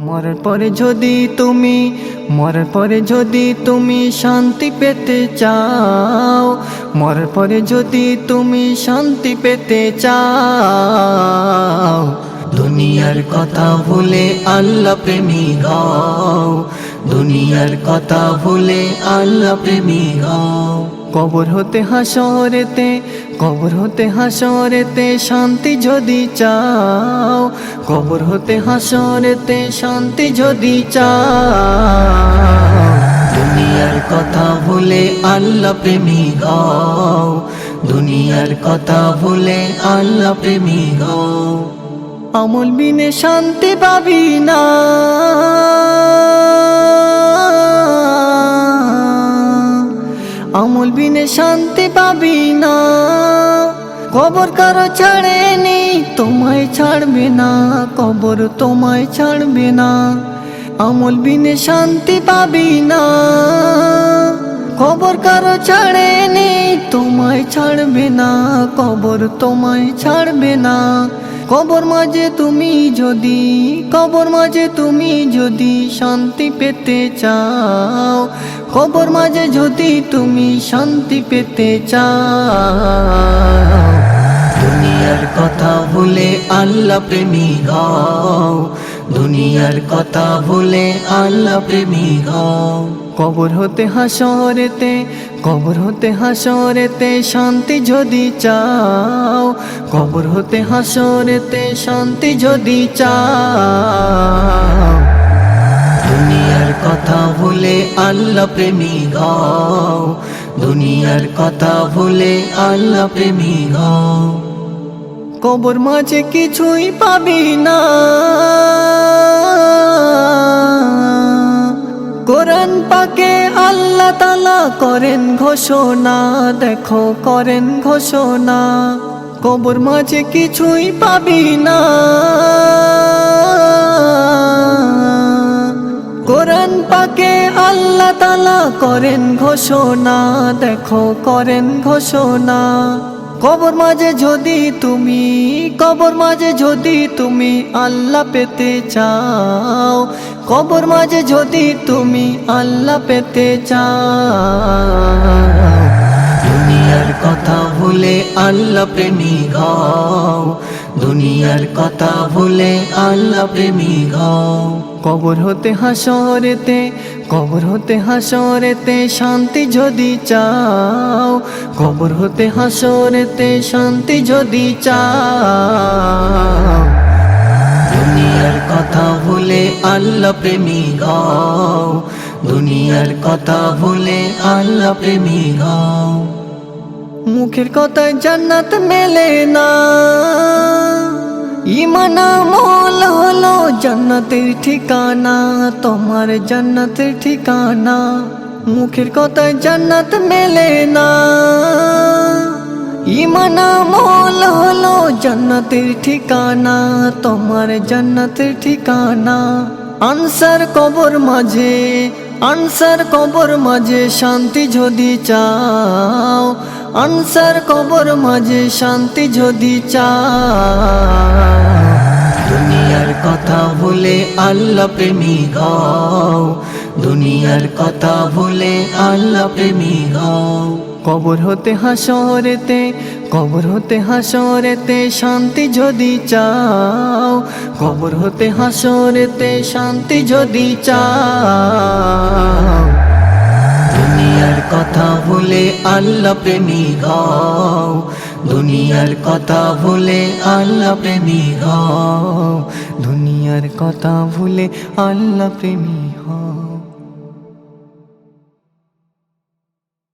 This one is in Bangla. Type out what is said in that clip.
মরার পরে যদি তুমি, মরার পরে যদি তুমি শান্তি পেতে চাও, মরার পরে যদি তুমি শান্তি পেতে চাও, দুনিয়ার কথা ভুলে আল্লাহ প্রেমী গাও দুনিয়ার কথা ভুলে আল্লাহ প্রেমী গাও কবর হতে হাসরেতে, কবর হতে হাসরেতে শান্তি যদি চাও, কবর হতে হাসরেতে শান্তি যদি চাও। দুনিয়ার কথা ভুলে আল্লাহ প্রেমী গাও দুনিয়ার কথা ভুলে আল্লাহ প্রেমী গাও আমল বিনে শান্তি পাবি না। বিনে শান্তি পাবি না। কবর কারও ছাড়ে নি তোমায় ছাড়বে না। কবর তোমায় ছাড়বে না। আমল বিনে শান্তি পাবি না। কবর কারও ছাড়ে নি তোমায় ছাড়বে না। কবর তোমায় ছাড়বে না। কবর মাঝে তুমি যদি, কবর মাঝে তুমি যদি শান্তি পেতে চাও, কবর মাঝে যদি তুমি শান্তি পেতে চাও, দুনিয়ার কথা ভুলে আল্লাহ প্রেমী গাও দুনিয়ার কথা ভুলে আল্লাহ প্রেমী গাও কবর হতে হাসরেতে কবর হতে হাসরেতে শান্তি যদি চাও, কবর হতে হাসরেতে শান্তি যদি চাও। দুনিয়ার কথা ভুলে আল্লাহ প্রেমী গাও দুনিয়ার কথা ভুলে আল্লাহ প্রেমী গাও কবর মাঝে কিছুই পাবি না। কোরআন পাকে আল্লাহ করেন ঘোষণা, দেখো করেন ঘোষণা, কবর মাঝে কিছুই পাবি না। কোরআন পাকে আল্লাহ তালা করেন ঘোষণা, দেখো করেন ঘোষণা। কবর মাঝে যদি তুমি, কবর মাঝে যদি তুমি আল্লাহ পেতে চাও, কবর মাঝে যদি তুমি আল্লাহ পেতে চাও। দুনিয়ার কথা ভুলে আল্লাহ প্রেমী গাও দুনিয়ার কথা ভুলে আল্লাহ প্রেমী গাও কবর হতে হাসরেতে কবর হতে হাসরেতে শান্তি যদি চাও। কবর হতে হাসরেতে শান্তি যদি চাও। দুনিয়ার কথা ভুলে আল্লাহ প্রেমী দুনিয়ার কথা ভুলে আল্লাহ প্রেমী মুখের কথায় জান্নাত মেলে না। ইমানা মল হলো জান্নাতের ঠিকানা, তোমার জান্নাতের ঠিকানা। মুখের কথা জান্নাত মেলে না। ইমানা মল হলো জান্নাতের ঠিকানা, তোমার জান্নাতের ঠিকানা। আনসার কবর মাঝে, আনসার কবর মাঝে শান্তি যদি চাও আনসার কবর মাঝে শান্তি যদি চাও দুনিয়ার কথা ভুলে আল্লাহ প্রেমী গাও দুনিয়ার কথা ভুলে আল্লাহ প্রেমী গাও কবর হতে হাসরেতে, কবর হতে হাসরেতে শান্তি যদি চাও। কবর হতে হাসরেতে শান্তি যদি চাও। আল্লাহ প্রেমী গাও দুনিয়ার কথা ভুলে আল্লাহ প্রেমী গাও দুনিয়ার কথা ভুলে আল্লাহ প্রেমী হও।